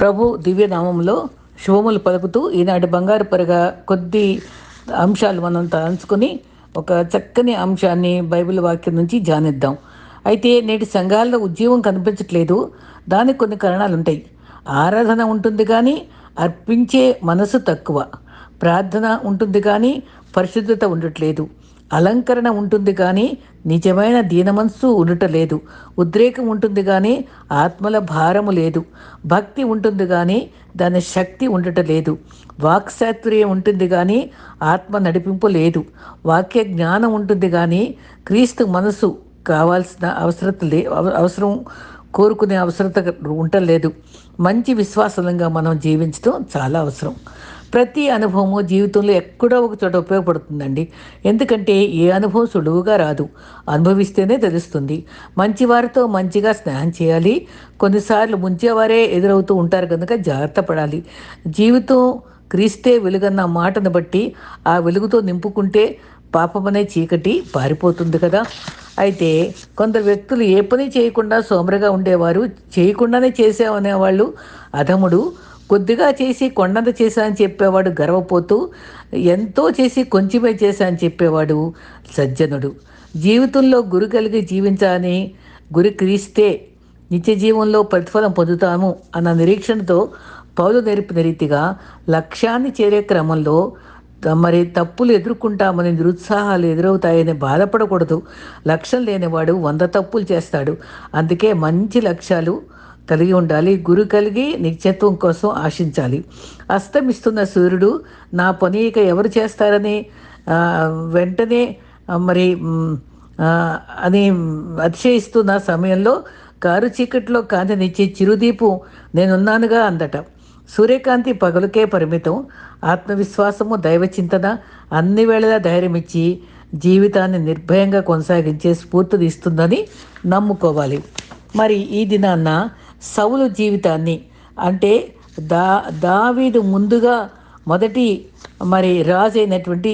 ప్రభు దివ్యనామంలో శుభములు పలుకుతూ ఈనాటి బంగారు పరగా కొద్ది అంశాలు మనం తలంచుకొని ఒక చక్కని అంశాన్ని బైబిల్ వాక్యం నుంచి ధ్యానిద్దాం అయితే నేటి సంఘాల్లో ఉద్యోగం కనిపించట్లేదు. దానికి కొన్ని కారణాలు ఉంటాయి ఆరాధన ఉంటుంది కానీ అర్పించే మనసు తక్కువ. ప్రార్థన ఉంటుంది కానీ పరిశుద్ధత ఉండట్లేదు. అలంకరణ ఉంటుంది కానీ నిజమైన దీనమనస్సు ఉండటలేదు ఉద్రేకం ఉంటుంది కానీ ఆత్మల భారము లేదు. భక్తి ఉంటుంది కానీ దాని శక్తి ఉండటం లేదు. వాక్శాత్ర్యం ఉంటుంది కానీ ఆత్మ నడిపింపు లేదు. వాక్య జ్ఞానం ఉంటుంది కానీ క్రీస్తు మనసు కావాల్సిన అవసరత లే అవసరం కోరుకునే అవసరత ఉండలేదు మంచి విశ్వాసంగా మనం జీవించడం చాలా అవసరం. ప్రతి అనుభవము జీవితంలో ఎక్కడో ఒక చోట ఉపయోగపడుతుందండి. ఎందుకంటే ఏ అనుభవం సులువుగా రాదు. అనుభవిస్తేనే తెలుస్తుంది. మంచివారితో మంచిగా స్నేహం చేయాలి. కొన్నిసార్లు ముంచేవారే ఎదురవుతూ ఉంటారు కనుక జాగ్రత్త పడాలి. జీవితం క్రీస్తే వెలుగన్న మాటను బట్టి ఆ వెలుగుతో నింపుకుంటే పాపమనే చీకటి పారిపోతుంది కదా. అయితే కొందరు వ్యక్తులు ఏ పని చేయకుండా సోమరగా ఉండేవారు చేయకుండానే చేసామనేవాళ్ళు అధముడు కొద్దిగా చేసి కొండంత చేశా అని చెప్పేవాడు గర్వపోతూ ఎంతో చేసి కొంచెమే చేశా అని చెప్పేవాడు సజ్జనుడు. జీవితంలో గురి కలిగి జీవించాలని గురి క్రీస్తే నిత్య జీవంలో ప్రతిఫలం పొందుతాము అన్న నిరీక్షణతో పౌలు నేర్పిన రీతిగా లక్ష్యాన్ని చేరే క్రమంలో మరి తప్పులు ఎదుర్కొంటామని నిరుత్సాహాలు ఎదురవుతాయని బాధపడకూడదు. లక్ష్యం లేనివాడు వంద తప్పులు చేస్తాడు. అందుకే మంచి లక్ష్యాలు కలిగి ఉండాలి. గురు కలిగి నిత్యత్వం కోసం ఆశించాలి. అస్తమిస్తున్న సూర్యుడు నా పని ఎవరు చేస్తారని వెంటనే మరి అని అతిశయిస్తున్న సమయంలో కారు చీకట్లో కాంతినిచ్చే చిరుదీపు నేనున్నానుగా అందట. సూర్యకాంతి పగలుకే పరిమితం. ఆత్మవిశ్వాసము దైవచింతన అన్ని వేళలా ధైర్యమిచ్చి జీవితాన్ని నిర్భయంగా కొనసాగించే స్ఫూర్తినిస్తుందని నమ్ముకోవాలి. మరి ఈ దినాన్న సౌలు జీవితాన్ని. అంటే దా దావీదు ముందుగా మొదటి మరి రాజు అయినటువంటి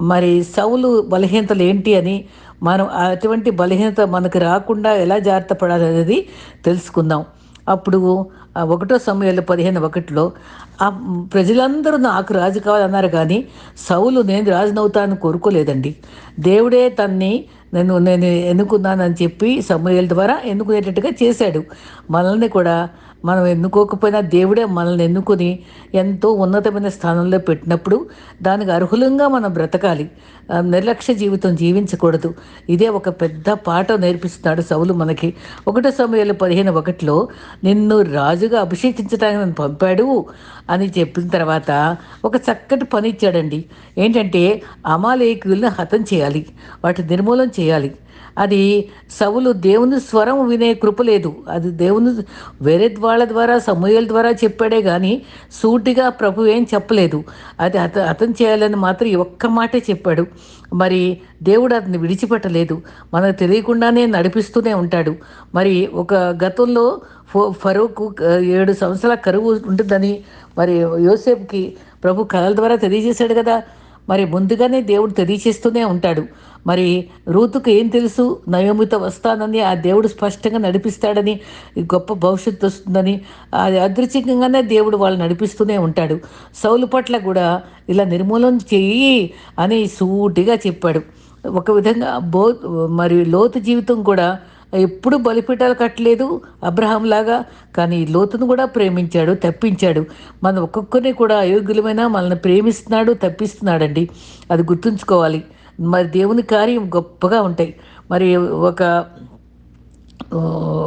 మరి సౌలు బలహీనతలు ఏంటి అని మనం అటువంటి బలహీనత మనకు రాకుండా ఎలా జాగ్రత్త పడాలి అనేది తెలుసుకుందాం. అప్పుడు ఒకటో సమయంలో పదిహేను ఒకటిలో ఆ ప్రజలందరూ నాకు రాజు కావాలన్నారు కానీ సౌలు నేను రాజునవుతానని కోరుకోలేదండి. దేవుడే తన్ని నేను నేను ఎన్నుకున్నానని చెప్పి సమయాల ద్వారా ఎన్నుకునేటట్టుగా చేశాడు. మనల్ని కూడా మనం ఎన్నుకోకపోయినా దేవుడే మనల్ని ఎన్నుకొని ఎంతో ఉన్నతమైన స్థానంలో పెట్టినప్పుడు దానికి అర్హులంగా మనం బ్రతకాలి. నిర్లక్ష్య జీవితం జీవించకూడదు. ఇదే ఒక పెద్ద పాట నేర్పిస్తున్నాడు సవులు మనకి. ఒకటో సమయంలో పదిహేను ఒకటిలో నిన్ను రాజుగా అభిషేకించడానికి నన్ను పంపాడు అని చెప్పిన తర్వాత ఒక చక్కటి పని ఇచ్చాడండి. ఏంటంటే అమాలేకుల్ని హతం చేయాలి. వాటి నిర్మూలన చేయాలి. అది సవులు దేవుని స్వరం వినే కృప లేదు. అది దేవుని వేరే వాళ్ళ ద్వారా సమూహాల ద్వారా చెప్పాడే కానీ సూటిగా ప్రభు ఏం చెప్పలేదు. అది అత అతను చేయాలని మాత్రం ఈ ఒక్క మాటే చెప్పాడు. మరి దేవుడు అతన్ని విడిచిపెట్టలేదు. మనకు తెలియకుండానే నడిపిస్తూనే ఉంటాడు. మరి ఒక గతంలో ఫో ఫరూకు ఏడు సంవత్సరాల కరువు ఉంటుందని మరి యోసేపుకి ప్రభు కళల ద్వారా తెలియజేశాడు కదా. మరి ముందుగానే దేవుడు తెలియచేస్తూనే ఉంటాడు. మరి రూతుకు ఏం తెలుసు? నయోమితో వస్తానని ఆ దేవుడు స్పష్టంగా నడిపిస్తాడని గొప్ప భవిష్యత్తు వస్తుందని అది అదృశ్యంగానే దేవుడు వాళ్ళు నడిపిస్తూనే ఉంటాడు. సౌలు పట్ల కూడా ఇలా నిర్మూలన చెయ్యి అని సూటిగా చెప్పాడు. ఒక విధంగా బో మరి లోతు జీవితం కూడా ఎప్పుడు బలిపీఠాలు కట్టలేదు అబ్రహాం లాగా కానీ లోతును కూడా ప్రేమించాడు తప్పించాడు. మన ఒక్కొక్కరిని కూడా అయోగ్యులమైన మనల్ని ప్రేమిస్తున్నాడు తప్పిస్తున్నాడండి. అది గుర్తుంచుకోవాలి. మరి దేవుని కార్యం గొప్పగా ఉంటాయి. మరి ఒక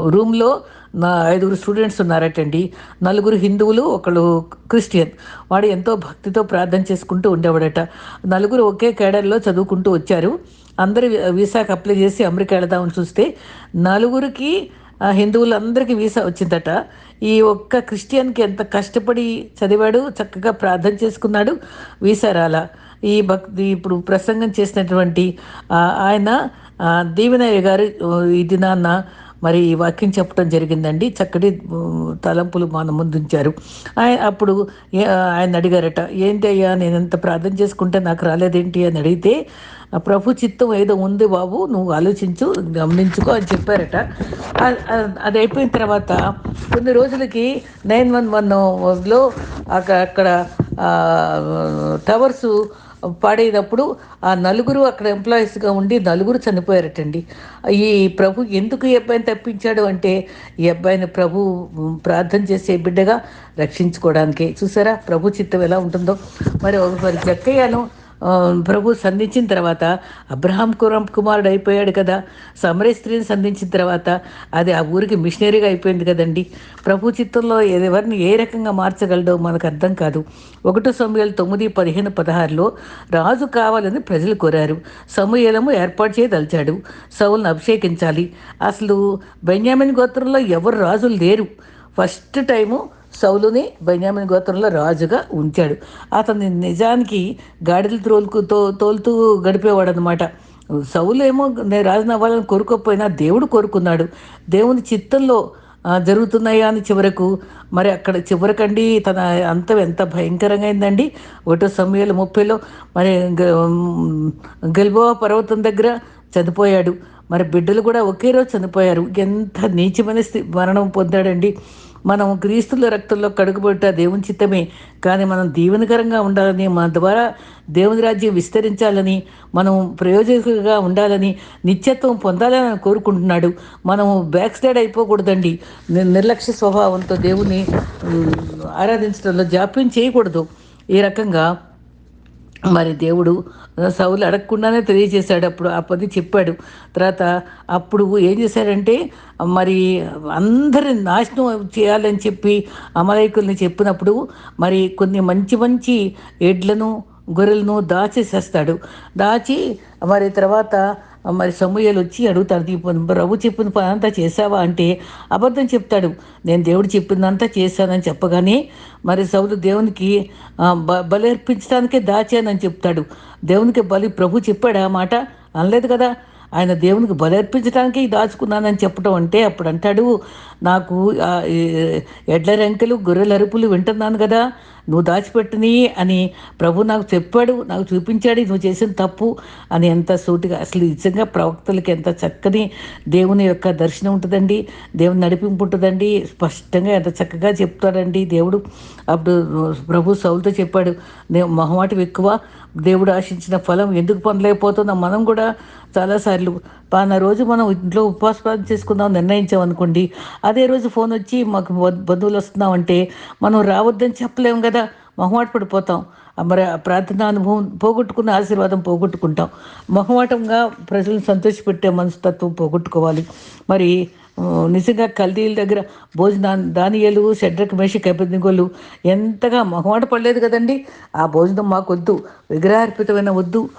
రూమ్లో నా ఐదుగురు స్టూడెంట్స్ ఉన్నారటండి. నలుగురు హిందువులు ఒకళ్ళు క్రిస్టియన్. వాడు ఎంతో భక్తితో ప్రార్థన చేసుకుంటూ ఉండేవాడట. నలుగురు ఒకే కేడర్లో చదువుకుంటూ వచ్చారు. అందరు వీసాకి అప్లై చేసి అమెరికా వెళదామని చూస్తే నలుగురికి హిందువులందరికీ వీసా వచ్చిందట. ఈ ఒక్క క్రిస్టియన్కి ఎంత కష్టపడి చదివాడు చక్కగా ప్రార్థన చేసుకున్నాడు వీసా రాలా. ఈ భక్తి ఇప్పుడు ప్రసంగం చేసినటువంటి ఆయన ఆ, దీవెనయ్య గారు ఈ దినాన్న మరి ఈ వాక్యం చెప్పడం జరిగిందండి. చక్కటి తలంపులు మన ముందుంచారు. ఆయన అప్పుడు ఆయన అడిగారట ఏంటి అయ్యా నేను ఎంత ప్రార్థన చేసుకుంటే నాకు రాలేదేంటి? అని అడిగితే ప్రభు చిత్తం ఏదో ఉంది బాబు నువ్వు ఆలోచించు గమనించుకో అని చెప్పారట. అది అయిపోయిన తర్వాత కొన్ని రోజులకి నైన్ వన్ వన్లో అక్కడ టవర్సు టవర్స్ పాడైనప్పుడు ఆ నలుగురు అక్కడ ఎంప్లాయీస్గా ఉండి నలుగురు చనిపోయారటండి. ఈ ప్రభు ఎందుకు ఈ అబ్బాయిని తప్పించాడు అంటే ఈ అబ్బాయిని ప్రభు ప్రార్థన చేసే బిడ్డగా రక్షించుకోవడానికి. చూసారా? ప్రభు చిత్తం ఎలా ఉంటుందో. మరి మరి జక్కయ్యను ప్రభు సంధించిన తర్వాత అబ్రహాం కురం కుమారుడు అయిపోయాడు కదా. సమరే స్త్రీని సంధించిన తర్వాత అది ఆ ఊరికి మిషనరీగా అయిపోయింది కదండి. ప్రభు చిత్తంలో ఎవరిని ఏ రకంగా మార్చగలడో మనకు అర్థం కాదు. ఒకటో సమయాలు తొమ్మిది పదిహేను పదహారులో రాజు కావాలని ప్రజలు కోరారు. సమూహలము ఏర్పాటు చేయదలిచాడు. సౌలను అభిషేకించాలి. అసలు బెన్యామిన్ గోత్రంలో ఎవరు రాజులు లేరు. ఫస్ట్ టైము సౌలుని బెన్యామిన్ గోత్రంలో రాజుగా ఉంచాడు. అతని నిజానికి గాడిదలు త్రోలుకు తో తోలుతూ గడిపేవాడు అనమాట సౌలు ఏమో నేను రాజుని అవ్వాలని కోరుకోకపోయినా దేవుడు కోరుకున్నాడు. దేవుని చిత్తంలో జరుగుతున్నాయా అని చివరకు మరి అక్కడ చివరికండి తన అంతం ఎంత భయంకరంగా అయిందండి ఒకటో సమయాలు ముప్పైలో మరి గెల్బోవా పర్వతం దగ్గర చనిపోయాడు. మరి బిడ్డలు కూడా ఒకే రోజు చనిపోయారు. ఎంత నీచమైన స్థి- మరణం పొందాడండి. మనం క్రీస్తుల రక్తంలో కడుగుబట్ట దేవుని చిత్తమే. కానీ మనం దీవెనకరంగా ఉండాలని మన ద్వారా దేవుని రాజ్యం విస్తరించాలని మనం ప్రయోజకులుగా ఉండాలని నిత్యత్వం పొందాలని కోరుకుంటున్నాడు. మనం బ్యాక్ స్టైడ్ అయిపోకూడదండి నిర్లక్ష్య స్వభావంతో దేవుని ఆరాధించడంలో జాప్యం చేయకూడదు. ఈ రకంగా మరి దేవుడు సౌలు అడగకుండానే తెలియజేశాడు. అప్పుడు ఆ పది చెప్పాడు. తర్వాత అప్పుడు ఏం చేశాడంటే మరి అందరిని నాశనం చేయాలని చెప్పి అమలైకుల్ని చెప్పినప్పుడు మరి కొన్ని మంచి మంచి ఎడ్లను గొర్రెలను దాచేసేస్తాడు. దాచి మరి తర్వాత మరి సమూహలు వచ్చి అడుగుతాడు దీపం ప్రభు చెప్పిన పని అంతా చేసావా అంటే అబద్ధం చెప్తాడు. నేను దేవుడు చెప్పిందంతా చేశానని చెప్పగానే మరి సౌలు దేవునికి బ బలి అర్పించడానికే దాచానని చెప్తాడు. దేవునికి బలి ప్రభు చెప్పాడు ఆ మాట. అనలేదు కదా? ఆయన దేవునికి బలి దాచుకున్నానని చెప్పడం అంటే అప్పుడు అంటాడు నాకు ఎడ్ల రెంకలు గొర్రెల అరుపులు వింటున్నాను కదా నువ్వు దాచిపెట్టని అని ప్రభు నాకు చెప్పాడు నాకు చూపించాడు నువ్వు చేసిన తప్పు అని ఎంత సూటిగా అసలు నిజంగా ప్రవక్తలకి ఎంత చక్కని దేవుని యొక్క దర్శనం ఉంటుందండి దేవుని నడిపింపు ఉంటుందండి స్పష్టంగా ఎంత చక్కగా చెప్తాడండి దేవుడు. అప్పుడు ప్రభు సౌలతో చెప్పాడు నేను మొహమాటం ఎక్కువ దేవుడు ఆశించిన ఫలం ఎందుకు పొందలేకపోతున్నాం? మనం కూడా చాలాసార్లు పాన రోజు మనం ఇంట్లో ఉపవాస ప్రార్థన చేసుకుందాం నిర్ణయించాం అనుకోండి అదే రోజు ఫోన్ వచ్చి మాకు బంధువులు వస్తున్నామంటే మనం రావద్దని చెప్పలేము కదా మొహమాట పడిపోతాం. మరి ప్రార్థనా ప్రార్థన అనుభవం పోగొట్టుకున్న ఆశీర్వాదం పోగొట్టుకుంటాం. మొహమాటంగా ప్రజలను సంతోషపెట్టే మనస్తత్వం పోగొట్టుకోవాలి. మరి నిజంగా కల్దీల దగ్గర భోజనా దానియలు షడ్రక్ మేషి అభిజ్ఞలు ఎంతగా మొహమాట పడలేదు కదండి. ఆ భోజనం మాకొద్దు విగ్రహార్పితమైన వద్దు.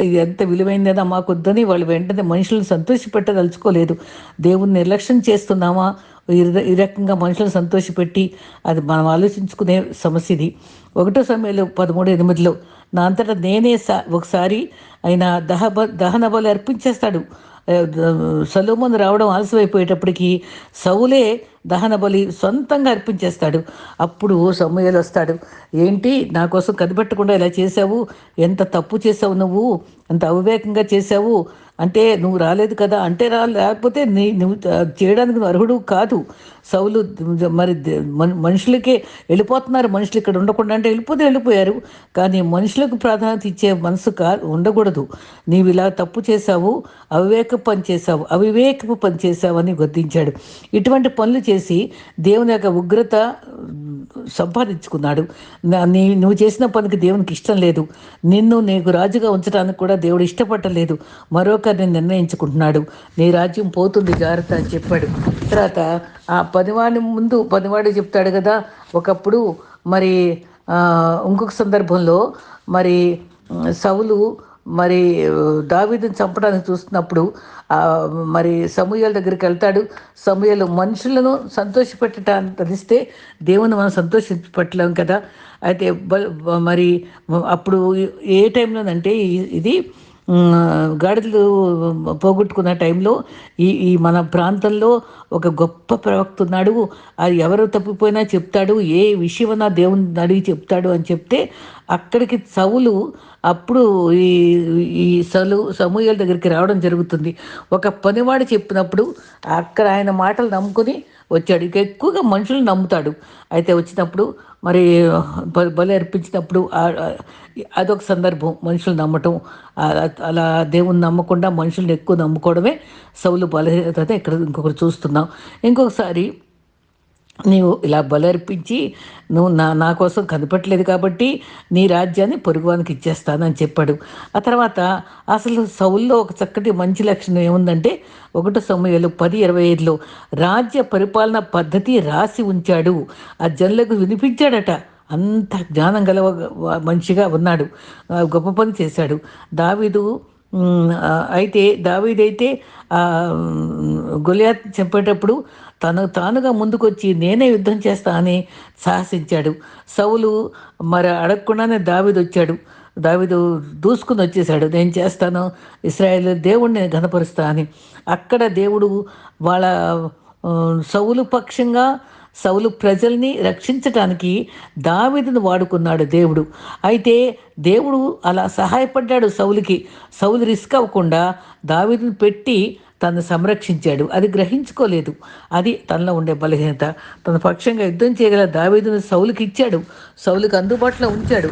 ఇది ఎంత విలువైందేనా మాకొద్దని వాళ్ళు వెంటనే మనుషులను సంతోషపెట్టదలుచుకోలేదు దేవుని నిర్లక్ష్యం చేస్తున్నామా? ఈ రకంగా మనుషులను సంతోషపెట్టి అది మనం ఆలోచించుకునే సమస్య ఇది. ఒకటో సమయంలో పదమూడు ఎనిమిదిలో నా అంతటా నేనే సా ఒకసారి ఆయన దహ దహన బలు అర్పించేస్తాడు. సొలొమోను రావడం ఆలస్యమైపోయేటప్పటికి సౌలే దహన బలి సొంతంగా అర్పించేస్తాడు. అప్పుడు సమయాలు వస్తాడు. ఏంటి? నా కోసం కనిపెట్టకుండా ఇలా చేసావు ఎంత తప్పు చేసావు నువ్వు? ఎంత అవివేకంగా చేసావు అంటే నువ్వు రాలేదు కదా అంటే రా లేకపోతే నీ నువ్వు చేయడానికి నువ్వు అర్హుడు కాదు. సౌలు మరి మనుషులకే వెళ్ళిపోతున్నారు మనుషులు ఇక్కడ ఉండకుండా అంటే వెళ్ళిపోతే వెళ్ళిపోయారు. కానీ మనుషులకు ప్రాధాన్యత ఇచ్చే మనసు కా ఉండకూడదు. నీవు ఇలా తప్పు చేశావు అవివేక పని చేశావు అవివేకపు పని చేశావు అని గుర్తించాడు. ఇటువంటి పనులు చేసి దేవుని యొక్క ఉగ్రత సంపాదించుకున్నాడు. నీ నువ్వు చేసిన పనికి దేవునికి ఇష్టం లేదు. నిన్ను నీకు రాజుగా ఉంచడానికి కూడా దేవుడు ఇష్టపడలేదు మరో మరొకరిని నిర్ణయించుకుంటున్నాడు. నీ రాజ్యం పోతుంది జాగ్రత్త అని చెప్పాడు. తర్వాత ఆ పనివాడి ముందు పనివాడు చెప్తాడు కదా ఒకప్పుడు మరి ఇంకొక సందర్భంలో మరి సవులు మరి దావీదుని చంపడానికి చూస్తున్నప్పుడు మరి సమూహాల దగ్గరికి వెళ్తాడు. సమూహాలు మనుషులను సంతోషపెట్టడానికి తెలిస్తే దేవుని మనం సంతోషపెట్టలేం కదా. అయితే బ- మరి అప్పుడు ఏ టైంలోనంటే ఇది గాడిదలు పోగొట్టుకున్న టైంలో ఈ ఈ మన ప్రాంతంలో ఒక గొప్ప ప్రవక్త ఉన్నాడు. అది ఎవరు తప్పిపోయినా చెప్తాడు. ఏ విషయమన్నా దేవుని అడిగి చెప్తాడు అని చెప్తే అక్కడికి సవులు అప్పుడు ఈ ఈ సలు సమూహల దగ్గరికి రావడం జరుగుతుంది. ఒక పనివాడు చెప్పినప్పుడు అక్కడ ఆయన మాటలు నమ్ముకొని వచ్చాడు. ఇక ఎక్కువగా మనుషులు నమ్ముతాడు. అయితే వచ్చినప్పుడు మరి బలి అర్పించినప్పుడు అదొక సందర్భం. మనుషులు నమ్మటం అలా దేవుని నమ్మకుండా మనుషుల్ని ఎక్కువ నమ్ముకోవడమే సౌలు బలహీనత ఇక్కడ ఇంకొకరు చూస్తున్నాం. ఇంకొకసారి నీవు ఇలా బలర్పించి నువ్వు నా నా కోసం కనిపెట్టలేదు కాబట్టి నీ రాజ్యాన్ని పొరుగువానికి ఇచ్చేస్తానని చెప్పాడు. ఆ తర్వాత అసలు సౌల్లో ఒక చక్కటి మంచి లక్షణం ఏముందంటే ఒకటో సమయాలు పది ఇరవై ఐదులో రాజ్య పరిపాలన పద్ధతి రాసి ఉంచాడు. ఆ జనులకు వినిపించాడట. అంత జ్ఞానం గల మనిషిగా ఉన్నాడు. గొప్ప పని చేశాడు. దావిదు అయితే దావీదైతే గొలియాత్ చెప్పేటప్పుడు తను తానుగా ముందుకొచ్చి నేనే యుద్ధం చేస్తా అని సాహసించాడు. సౌలు మరి అడగకుండానే దావీదు వచ్చాడు దావిదు దూసుకుని వచ్చేసాడు నేను చేస్తాను ఇస్రాయేల్ దేవుడిని ఘనపరుస్తా అని. అక్కడ దేవుడు వాళ్ళ సౌలు పక్షంగా సౌలు ప్రజల్ని రక్షించటానికి దావిదును వాడుకున్నాడు దేవుడు. అయితే దేవుడు అలా సహాయపడ్డాడు సౌలుకి. సౌలు రిస్క్ అవ్వకుండా దావిదును పెట్టి తను సంరక్షించాడు. అది గ్రహించుకోలేదు. అది తనలో ఉండే బలహీనత. తన పక్షంగా యుద్ధం చేయగల దావేదును సౌలుకి ఇచ్చాడు. సౌలుకి అందుబాటులో ఉంచాడు.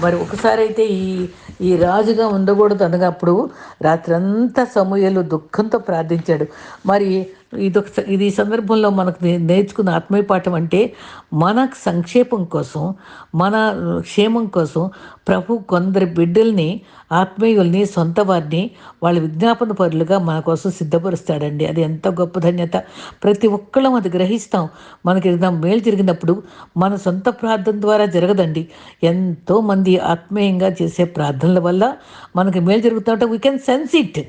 మరి ఒకసారి అయితే ఈ ఈ రాజుగా ఉండకూడదు అనగప్పుడు రాత్రంతా సమూహలు దుఃఖంతో ప్రార్థించాడు. మరి ఇదొక ఇది సందర్భంలో మనకు నేర్చుకున్న ఆత్మీయ పాఠం అంటే మన సంక్షేపం కోసం మన క్షేమం కోసం ప్రభు కొందరి బిడ్డల్ని ఆత్మీయుల్ని సొంత వారిని వాళ్ళ విజ్ఞాపన పరులుగా మన కోసం సిద్ధపరుస్తాడండి. అది ఎంత గొప్ప ధన్యత. ప్రతి ఒక్కళ్ళం అది గ్రహిస్తాం. మనకి ఏదైనా మేలు జరిగినప్పుడు మన సొంత ప్రార్థన ద్వారా జరగదండి. ఎంతోమంది ఆత్మీయంగా చేసే ప్రార్థనల వల్ల మనకి మేలు జరుగుతుంటే వీ కెన్ సెన్స్ ఇట్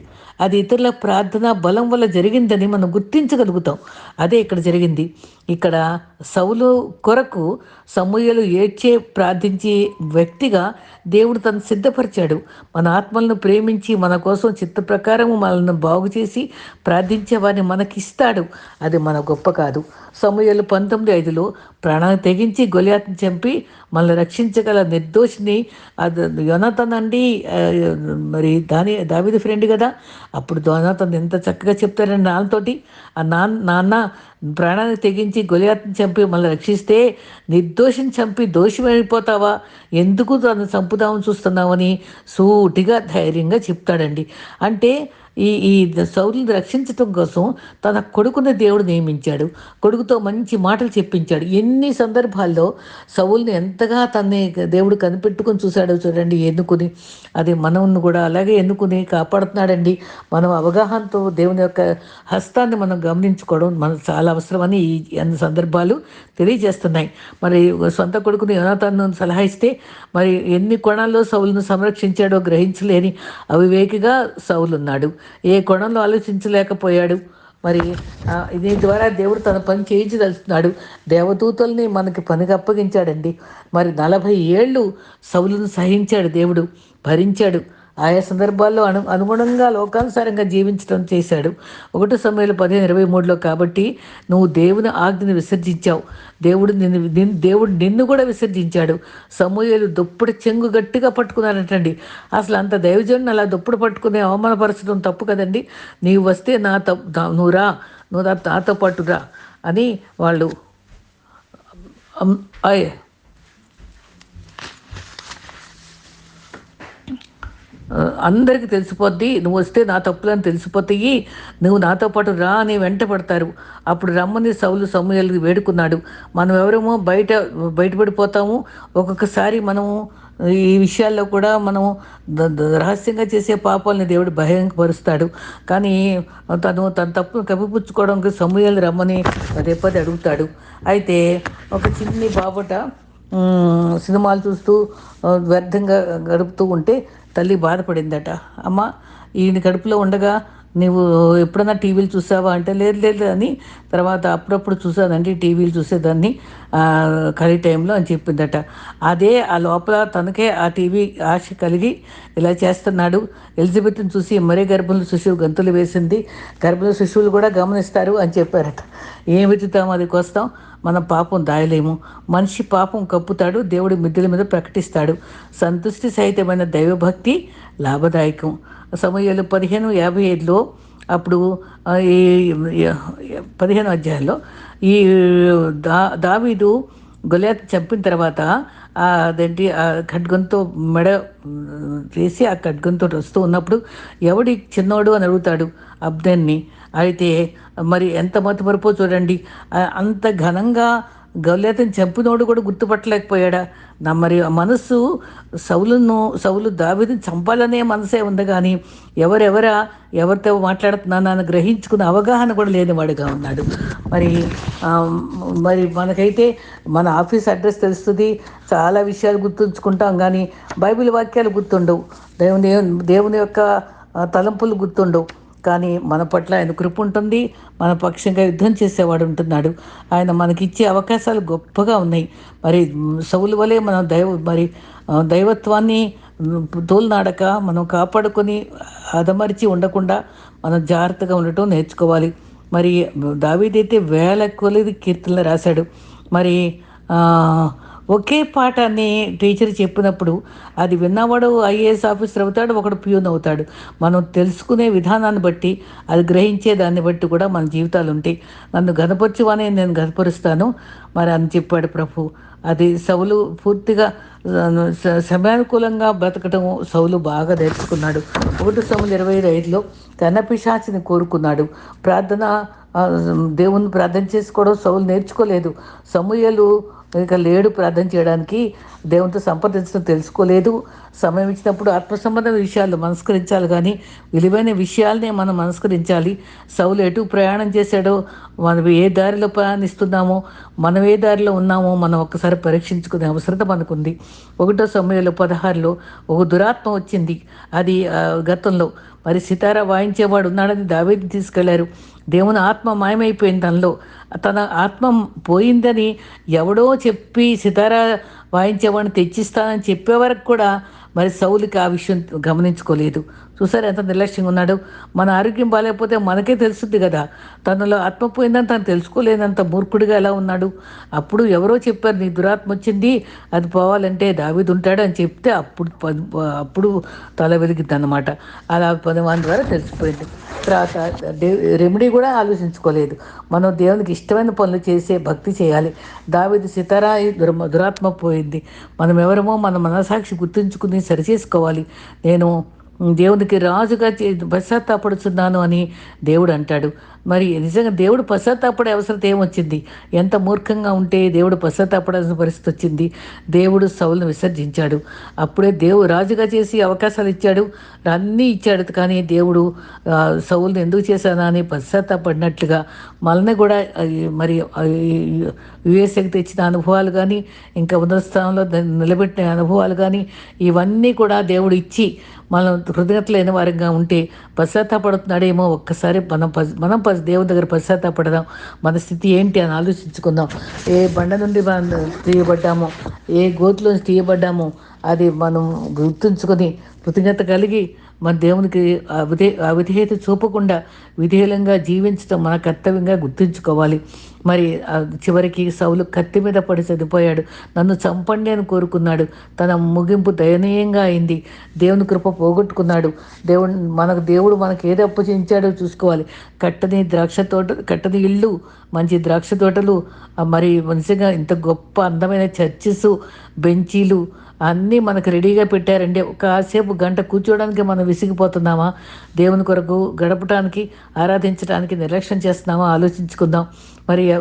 అది ఇతరుల ప్రార్థన బలం వల్ల జరిగిందని మనం గుర్తించగలుగుతాం. అదే ఇక్కడ జరిగింది. ఇక్కడ సౌలు కొరకు సమూహలు ఏడ్చే ప్రార్థించే వ్యక్తిగా దేవుడు తను సిద్ధపరిచాడు. మన ఆత్మలను ప్రేమించి మన కోసం చిత్త ప్రకారం మనల్ని బాగు చేసి ప్రార్థించే వారిని మనకిస్తాడు. అది మన గొప్ప కాదు. సమూహలు పంతొమ్మిది ఐదులో ప్రాణాన్ని తెగించి గొలియాతను చంపి మనల్ని రక్షించగల నిర్దోషిని అది యోనతన్ అండి మరి దాని దావిది ఫ్రెండ్ కదా. అప్పుడు యోనతన్ ఎంత చక్కగా చెప్తారని నాన్నతోటి ఆ నాన్న నాన్న ప్రాణాన్ని తెగించి గొలియాత్ని చంపి మళ్ళీ రక్షిస్తే నిర్దోషిని చంపి దోషమైపోతావా ఎందుకు తను చంపుదామని చూస్తున్నామని సూటిగా ధైర్యంగా చెప్తాడండి. అంటే ఈ ఈ సౌరుని రక్షించటం కోసం తన కొడుకుని దేవుడు నియమించాడు. కొడుకుతో మంచి మాటలు చెప్పించాడు. ఎన్ని సందర్భాల్లో సౌల్ని ఎంతగా తన్ని దేవుడు కనిపెట్టుకుని చూశాడో చూడండి ఎన్నుకుని. అది మనల్ని కూడా అలాగే ఎన్నుకుని కాపాడుతున్నాడండి. మనం అవగాహనతో దేవుని యొక్క హస్తాన్ని మనం గమనించుకోవడం మనకు చాలా అవసరమని ఈ అన్ని సందర్భాలు తెలియజేస్తున్నాయి. మరి సొంత కొడుకుని యోనాథాన్ని సలహా ఇస్తే మరి ఎన్ని కోణాల్లో సౌలును సంరక్షించాడో గ్రహించలేని అవివేకిగా సౌలున్నాడు ఏ కోణంలో ఆలోచించలేకపోయాడు. మరి దీని ద్వారా దేవుడు తన పని చేయించదలుచున్నాడు దేవదూతల్ని మనకి పనికి అప్పగించాడండి. మరి నలభై ఏళ్ళు సౌలును సహించాడు దేవుడు భరించాడు. ఆయా సందర్భాల్లో అను అనుగుణంగా లోకానుసారంగా జీవించడం చేశాడు. ఒకటి సమయంలో పదిహేను ఇరవై మూడులో కాబట్టి నువ్వు దేవుని ఆజ్ఞని విసర్జించావు. దేవుడు నిన్ను దేవుడు నిన్ను కూడా విసర్జించాడు. సమూహలు దుప్పుడు చెంగు గట్టిగా పట్టుకున్నారంటండి అసలు అంత దైవజన్ అలా దుప్పుడు పట్టుకునే అవమానపరచడం తప్పు కదండి. నీవు వస్తే నా తప్పు నువ్వు రా నువ్వు నాతో పాటు రా అని వాళ్ళు అందరికీ తెలిసిపోద్ది. నువ్వు వస్తే నా తప్పులని తెలిసిపోతాయి. నువ్వు నాతో పాటు రా అని వెంట పడతారు అప్పుడు రమ్మని సౌలు సమయాలు వేడుకున్నాడు. మనం ఎవరేమో బయట బయటపడిపోతాము. ఒక్కొక్కసారి మనము ఈ విషయాల్లో కూడా మనం రహస్యంగా చేసే పాపాలని దేవుడు భయంకపరుస్తాడు కానీ తను తన తప్పును కప్పిపుచ్చుకోవడానికి సమయాలు రమ్మని పదే పదే అడుగుతాడు. అయితే ఒక చిన్ని బాబట సినిమాలు చూస్తూ వ్యర్థంగా గడుపుతూ ఉంటే తల్లి బాధపడిందట. అమ్మ ఈయన కడుపులో ఉండగా నువ్వు ఎప్పుడన్నా టీవీలు చూసావా అంటే లేదు లేదు అని తర్వాత అప్పుడప్పుడు చూసానండి టీవీలు చూసేదాన్ని ఖాళీ టైంలో అని చెప్పిందట. అదే ఆ లోపల తనకే ఆ టీవీ ఆశ కలిగి ఇలా చేస్తున్నాడు. ఎలిజబెత్ని చూసి మరే గర్భంలో శిశువు గంతులు వేసింది. గర్భంలో శిశువులు కూడా గమనిస్తారు అని చెప్పారట. ఏం వెతుకుతాం అది కోస్తాం? మన పాపం దాయలేము. మనిషి పాపం కప్పుతాడు దేవుడి మిద్దెల మీద ప్రకటిస్తాడు. సంతుష్టి సహితమైన దైవభక్తి లాభదాయకం. సమయాలు పదిహేను యాభై ఐదులో అప్పుడు ఈ పదిహేను అధ్యాయంలో ఈ దా దావీదు గొలియాత్ చంపిన తర్వాత అదేంటి ఆ ఖడ్గంతో మెడ చేసి వేసి ఆ ఖడ్గంతో వస్తూ ఉన్నప్పుడు ఎవడి చిన్నోడు అని అడుగుతాడు అబ్దన్ని అయితే మరి ఎంత మతమరుపో చూడండి. అంత ఘనంగా గౌలేతను చంపినోడు కూడా గుర్తుపట్టలేకపోయాడా? నా మరి ఆ మనస్సు సౌలును సౌలు దావిని చంపాలనే మనసే ఉంది కానీ ఎవరెవరా ఎవరితో మాట్లాడుతున్నానని గ్రహించుకున్న అవగాహన కూడా లేనివాడుగా ఉన్నాడు. మరి మరి మనకైతే మన ఆఫీస్ అడ్రస్ తెలుస్తుంది. చాలా విషయాలు గుర్తుంచుకుంటాం కానీ బైబిల్ వాక్యాలు గుర్తుండవు. దేవుని దేవుని యొక్క తలంపులు గుర్తుండవు. కానీ మన పట్ల ఆయన కృప ఉంటుంది మన పక్షంగా యుద్ధం చేసేవాడు ఉంటున్నాడు. ఆయన మనకిచ్చే అవకాశాలు గొప్పగా ఉన్నాయి. మరి సౌలు వలె మనం దైవ మరి దైవత్వాన్ని తోలునాడక మనం కాపాడుకొని అదమరిచి ఉండకుండా మనం జాగ్రత్తగా ఉండటం నేర్చుకోవాలి. మరి దావీదైతే వేల కొలది కీర్తనలు రాశాడు. మరి ఒకే పాఠాన్ని టీచర్ చెప్పినప్పుడు అది విన్నవాడు ఐఏఎస్ ఆఫీసర్ అవుతాడు ఒకడు ప్యూన్ అవుతాడు. మనం తెలుసుకునే విధానాన్ని బట్టి అది గ్రహించే దాన్ని బట్టి కూడా మన జీవితాలు ఉంటాయి. నన్ను గనపరచువని నేను గనపరుస్తాను మరి అని చెప్పాడు ప్రభు. అది సౌలు పూర్తిగా సమయానుకూలంగా బ్రతకటం సౌలు బాగా నేర్చుకున్నాడు. ఒకటి సౌలు ఇరవై ఐదులో కన్నపిశాచిని కోరుకున్నాడు. ప్రార్థన దేవుణ్ణి దేవుని ప్రార్థన చేసుకోవడం సౌలు నేర్చుకోలేదు. సమూహలు ఇక లేడు ప్రార్థన చేయడానికి దేవునితో సంప్రదించడం తెలుసుకోలేదు. సమయం ఇచ్చినప్పుడు ఆత్మ సంబంధ విషయాలు మనస్కరించాలి కానీ విలువైన విషయాలనే మనం మనస్కరించాలి. సౌలు ఎటు ప్రయాణం చేశాడో మనం ఏ దారిలో ప్రయాణిస్తున్నామో మనం ఏ దారిలో ఉన్నామో మనం ఒక్కసారి పరీక్షించుకునే అవసరత మనకుంది. ఒకటో సమయంలో పదహారులో ఒక దురాత్మ వచ్చింది. అది గతంలో. మరి సితారా వాయించేవాడు ఉన్నాడని దావేది తీసుకెళ్ళారు. దేవుని ఆత్మ మాయమైపోయింది తనలో. తన ఆత్మ పోయిందని ఎవడో చెప్పి సితారా వాయించేవాడిని తెచ్చిస్తానని చెప్పే వరకు కూడా మరి సౌలికి ఆ విషయం గమనించుకోలేదు. చూసారు ఎంత నిర్లక్ష్యంగా ఉన్నాడు? మన ఆరోగ్యం బాగాలేకపోతే మనకే తెలుస్తుంది కదా. తనలో ఆత్మ పోయిందని తను తెలుసుకోలేనంత మూర్ఖుడిగా ఎలా ఉన్నాడు? అప్పుడు ఎవరో చెప్పారు నీ దురాత్మ వచ్చింది అది పోవాలంటే దావిది ఉంటాడు అని చెప్తే అప్పుడు అప్పుడు తల వెలిగింది అనమాట అలా పదవాన్ ద్వారా తెలిసిపోయింది. తర్వాత రెమెడీ కూడా ఆలోచించుకోలేదు. మనం దేవునికి ఇష్టమైన పనులు చేసే భక్తి చేయాలి. దావిది సితారా ఈ దురాత్మ పోయింది. మనం ఎవరమో మన మనసాక్షి గుర్తుంచుకుని సరిచేసుకోవాలి. నేను దేవునికి రాజుగా చే పశ్చాత్తాపడుతున్నాను అని దేవుడు అంటాడు. మరి నిజంగా దేవుడు పశ్చాత్తాపడే అవసరం ఏమొచ్చింది? ఎంత మూర్ఖంగా ఉంటే దేవుడు పశ్చాత్తాపడాల్సిన పరిస్థితి వచ్చింది? దేవుడు సౌలను విసర్జించాడు. అప్పుడే దేవుడు రాజుగా చేసి అవకాశాలు ఇచ్చాడు. అన్నీ ఇచ్చాడు. కానీ దేవుడు సౌలను ఎందుకు చేశానా అని పశ్చాత్తాపడినట్లుగా మనల్ని కూడా మరి యుఎస్ఏకి తెచ్చిన అనుభవాలు కానీ ఇంకా ఉన్నత స్థానంలో నిలబెట్టిన అనుభవాలు కానీ ఇవన్నీ కూడా దేవుడు ఇచ్చి మనం హృదయత లేని వారిగా ఉంటే పశ్చాత్తాపడుతున్నాడేమో ఒక్కసారి మనం మనం దేవుని దగ్గర పశ్చాత్తాపడదాం. మన స్థితి ఏంటి అని ఆలోచించుకుందాం. ఏ బండ నుండి మనం తీయబడ్డామో ఏ గోతులో తీయబడ్డామో అది మనం గుర్తుంచుకొని కృతజ్ఞత కలిగి మన దేవునికి అవిధే అవిధేయత చూపకుండా విధేయులంగా జీవించడం మన కర్తవ్యంగా గుర్తుంచుకోవాలి. మరి చివరికి సౌలు కత్తి మీద పడి చనిపోయాడు. నన్ను చంపండి అని కోరుకున్నాడు. తన ముగింపు దయనీయంగా అయింది. దేవుని కృప పోగొట్టుకున్నాడు. దేవుడు మనకు దేవుడు మనకు ఏది అప్పచించాడో చూసుకోవాలి. కట్టని ద్రాక్ష తోట కట్టని ఇల్లు మంచి ద్రాక్ష తోటలు మరి మంచిగా ఇంత గొప్ప అందమైన చర్చిస్ బెంచీలు అన్నీ మనకు రెడీగా పెట్టారండి. కాసేపు గంట కూర్చోవడానికి మనం విసిగిపోతున్నామా? దేవుని కొరకు గడపటానికి ఆరాధించడానికి నిర్లక్ష్యం చేస్తున్నామా? ఆలోచించుకుందాం. మరి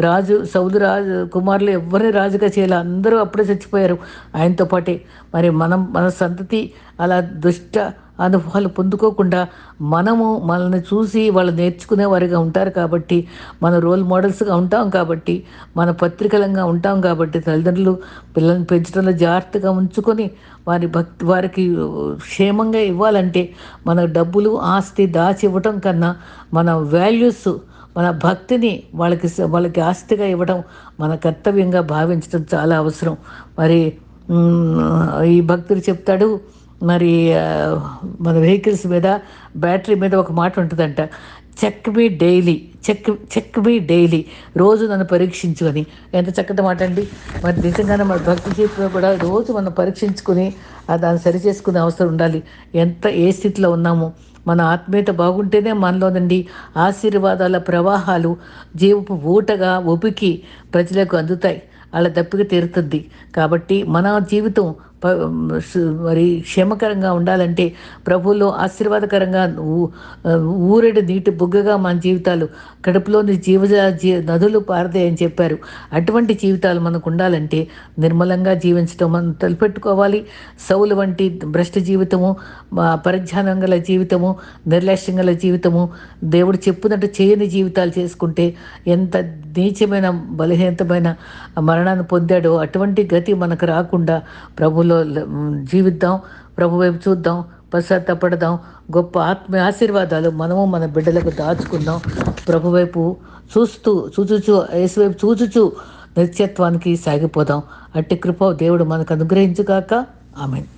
రాజు సౌదు రాజు కుమారులు ఎవరిని రాజుగా చేయాలి. అందరూ అప్పుడే చచ్చిపోయారు. ఆయనతో పాటే. మరి మనం మన సంతతి అలా దుష్ట అనుభవాలు పొందుకోకుండా మనము మనల్ని చూసి వాళ్ళు నేర్చుకునే వారిగా ఉంటారు కాబట్టి మన రోల్ మోడల్స్గా ఉంటాం కాబట్టి మన పత్రికలంగా ఉంటాం కాబట్టి తల్లిదండ్రులు పిల్లల్ని పెంచడంలో జాగ్రత్తగా ఉంచుకొని వారి భక్తి వారికి క్షేమంగా ఇవ్వాలంటే మన డబ్బులు ఆస్తి దాచి ఇవ్వటం కన్నా మన వాల్యూస్ మన భక్తిని వాళ్ళకి వాళ్ళకి ఆస్తిగా ఇవ్వడం మన కర్తవ్యంగా భావించడం చాలా అవసరం. మరి ఈ భక్తుడు చెప్తాడు మరి మన వెహికల్స్ మీద బ్యాటరీ మీద ఒక మాట ఉంటుందంట. Check me daily check check me daily రోజు నన్ను పరీక్షించు అని. ఎంత చక్కటి మాట అండి. మరి నిజంగానే మన భక్తి జీవితంలో కూడా రోజు మనం పరీక్షించుకుని దాన్ని సరి చేసుకునే అవసరం ఉండాలి. ఎంత ఏ స్థితిలో ఉన్నామో. మన ఆత్మీయత బాగుంటేనే మనలోనండి ఆశీర్వాదాల ప్రవాహాలు జీవపు ఊటగా ఉపికి ప్రజలకు అందుతాయి. అలా దప్పిక తీరుతుంది. కాబట్టి మన జీవితం మరి క్షేమకరంగా ఉండాలంటే ప్రభువులో ఆశీర్వాదకరంగా ఊరెడు నీటి బుగ్గగా మన జీవితాలు కడుపులోని జీవ నదులు పారదాయని చెప్పారు. అటువంటి జీవితాలు మనకు ఉండాలంటే నిర్మలంగా జీవించడం మనం తలపెట్టుకోవాలి. సౌలు వంటి భ్రష్ట జీవితము పరిజ్ఞానం గల జీవితము నిర్లక్ష్యం గల జీవితము దేవుడు చెప్పునట్టు చేయని జీవితాలు చేసుకుంటే ఎంత నీచమైన బలహీనతమైన మరణాన్ని పొందాడో అటువంటి గతి మనకు రాకుండా ప్రభులో జీవిద్దాం ప్రభు వైపు చూద్దాం పశ్చాత్తపడదాం గొప్ప ఆత్మ ఆశీర్వాదాలు మనము మన బిడ్డలకు దాచుకుందాం. ప్రభు వైపు చూస్తూ చూచుచు యేసు వైపు చూచుచు నిత్యత్వానికి సాగిపోదాం. అట్టి కృప దేవుడు మనకు అనుగ్రహించుగాక. ఆమెను.